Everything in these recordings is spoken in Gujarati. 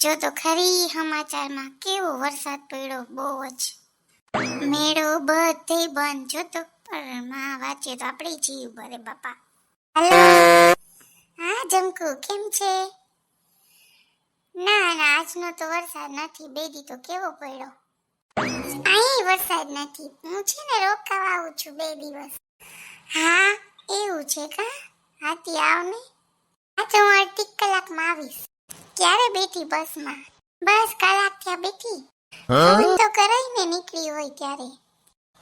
જો તો ખરી સમાચારમાં કેવો વરસાદ પડ્યો, બહુ જ. મેળો બધે બંધ, જો તો પણ માં વાંચે તો આપણે જીવ ભરે બાપા. હલો? હા જમકુ કેમ છે? ના ના, આજનો તો વરસાદ નથી, બેદી તો કેવો પડ્યો? અહીં વરસાદ નથી, હું છે ને રોકાવા આવું છું બે દિવસ. હા, એવું છે કા? હાથી આવ ને હા, તો હું અડધી કલાકમાં આવીશ. ક્યારે બેઠી બસમાં? બસ કલાક થયા બેઠી. ફોન તો કરાઈ ને નીકળી હોય ત્યારે.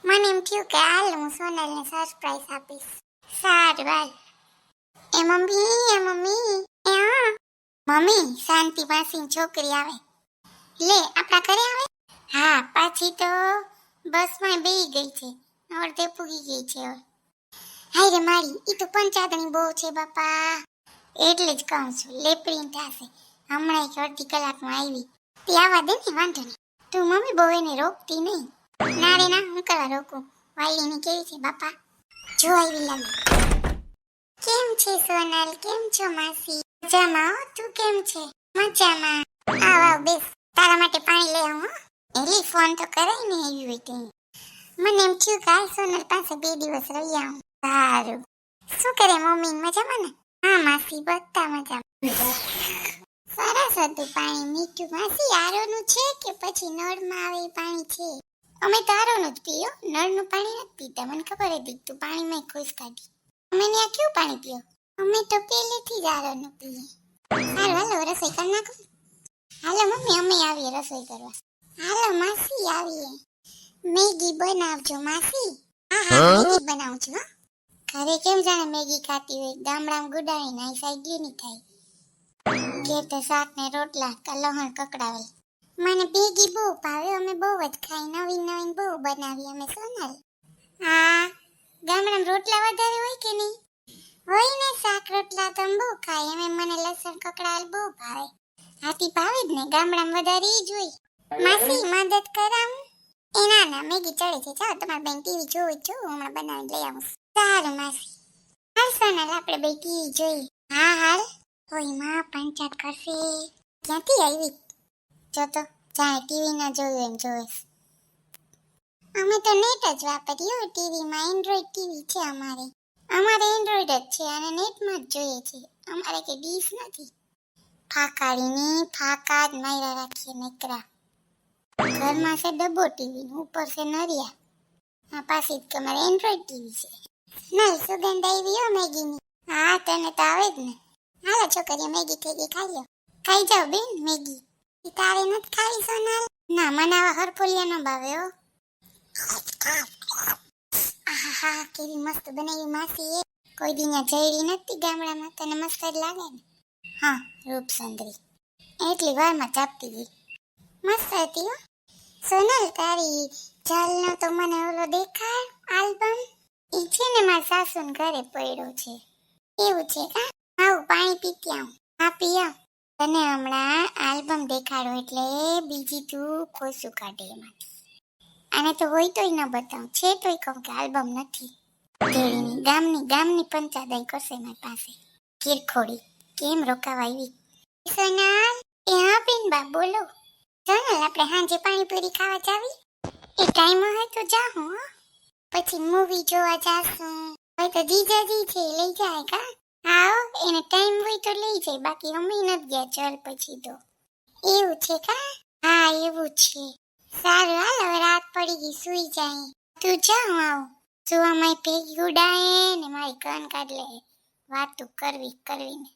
મને એમ થયું કે હાલ હું સોનલને સરપ્રાઈઝ આપીશ. સારું હાલ. એ મમ્મી એ મમ્મી એ હા. મમ્મી શાંતિ માસીની છોકરી આવે. લે આપણા ઘરે આવે? હા પાછી તો બસમાં બેહી ગઈ છે. અડધે પૂગી ગઈ છે હાય રે મારી ઈ તો પંચાદણી બહુ છે બાપા. એટલે જ કહું છું લેપરીન થશે. હમણાં એક અડધી કલાકમાં આવી. તે આવા દે ને, વાંધો નહીં. તું મમ્મી બહુ એને રોકતી નહીં. ના રે, ના, હું કરવા રોકું? વાલીની કેવી છે, બાપા? જો આવી લાગે. કેમ છે, સોનલ? કેમ છો, માસી? મજામાં તું કેમ છે? મજામાં. આવ બેસ. તારા માટે પાણી લઈ આવું એલી, ફોન તો કરાય ને આવી હોય તે મને એમ થયું કે આ સોનલ પાસે બે દિવસ રહી આવું સારું. શું કરે મમ્મી? મજામાં ને? હા, માસી, બધા મજામાં. સરસ હતું પાણી મીઠું માસી આરોનું છે કે પછી નળમાં આવે એ પાણી છે? અમે તો આરોનું જ પીયો નળનું પાણી નથી પીતા. મને ખબર હતી તું પાણીમાં ખુશ કાઢી અમે ત્યાં કેવું પાણી પીયો અમે તો પહેલેથી જ આરોનું પીએ. સારું હાલો રસોઈ કરી નાખો. હાલો મમ્મી અમે આવીએ રસોઈ કરવા. હાલો માસી આવીએ. મેગી બનાવજો માસી. હા હા મેગી બનાવું છું ઘરે કેમ જાણે મેગી ખાતી હોય? ગામડામાં ગુડાવીને અહીં સાઈડ નહીં થાય. ઘેર તો શાક ને રોટલા કલહણ કકડાવેલ. મને ભેગી બહુ ભાવે, અમે બહુ જ ખાઈ નવી નવીન બહુ બનાવી, અમે સોનલ હા, ગામડામાં રોટલા વધારે હોય કે નહીં? હોય ને શાક, રોટલા તો બહુ ખાય એમ મને લસણ કકડાવેલ બહુ ભાવે. હાથી ભાવે જ ને, ગામડામાં વધારે જ હોય. માસી, મદદ કરાવ. એ ના ના, મેગી ચડે છે ચાલો તમારે બેન ટીવી જોવું જ હમણાં બનાવી લઈ આવું સારું, માસી. હાલ સોનલ આપણે બે ટીવી જોઈએ. હા, હાલ. ઓયમાં પંચાયત કરશે. ક્યાંથી આવી? જો તો જાય ટીવી ના જોયું એમ જોઈશ. અમે તો નેટ જ વાપરીએ ટીવીમાં એન્ડ્રોઈડ ટીવી છે અમારે. અમારે એન્ડ્રોઈડ જ છે અને નેટમાં જ જોઈએ છે. અમારે કે ડીશ નથી. ફાકાડીની ફાકા જ માર્યા રાખીએ નકરા. ઘરમાં છે ડબ્બો ટીવી, ઉપર છે નરિયા આ જ તમારે એન્ડ્રોઈડ ટીવી છે. નહીં સુગંધ આવી હો, મેગીની. હા, તને તો આવે જ ને. હાલો છોકરીઓ મેગી ગઈ, ખાઈ લો. ખાઈ જાઓ બેન, મેગી. એ તારે નથી ખાવી, સોનાલ? ના, મને આવા હરફોલિયા નો ભાવે, હો. આહાહા કેવી મસ્ત બનાવી માસી એ. કોઈ દી ત્યાં જઈડી નથી ગામડામાં, તને મસ્ત જ લાગે ને? હા, રૂપસુંદરી. એટલી વારમાં ચાપતી ગઈ મસ્ત હતી, હો. સોનલ, તારી ચાલનો તો મને ઓલો દેખાય આલ્બમ? એ છે ને મારા સાસુન ઘરે પડ્યો છે. એવું છે કા? આવું પાણી પીતી આવું. હા પી તને હમણાં આલ્બમ દેખાડો એટલે બીજી તું ખોસું કાઢે એમાંથી. આને તો હોય તોય ન બતાવું. છે તોય કહું કે આલ્બમ નથી. ધેડીની ગામની ગામની પંચાયત કરશે મારી પાસે? કિરખોડી કેમ રોકાવા આવી? સોનાલ, એ હા બેન બા, બોલો. સોનલ, આપણે સાંજે પાણીપુરી ખાવા જાવી? એ ટાઈમ હોય તો જાઉં હું પછી મૂવી જોવા જાશું. હોય તો જીજાજી છે, લઈ જાય કા? આવો, એને ટાઈમ હોય તો લઈ જાય, બાકી અમે નથી ગયા ચાલ પછી તો. એવું છે કા? હા, એવું છે. સારું, હાલ, હવે રાત પડી ગઈ, સુઈ જાય. તું જા, હું આવું. સુવામાં ભેગી ઉડાય ને મારી કન કાઢ લે. વાતું કરવી કરવી ને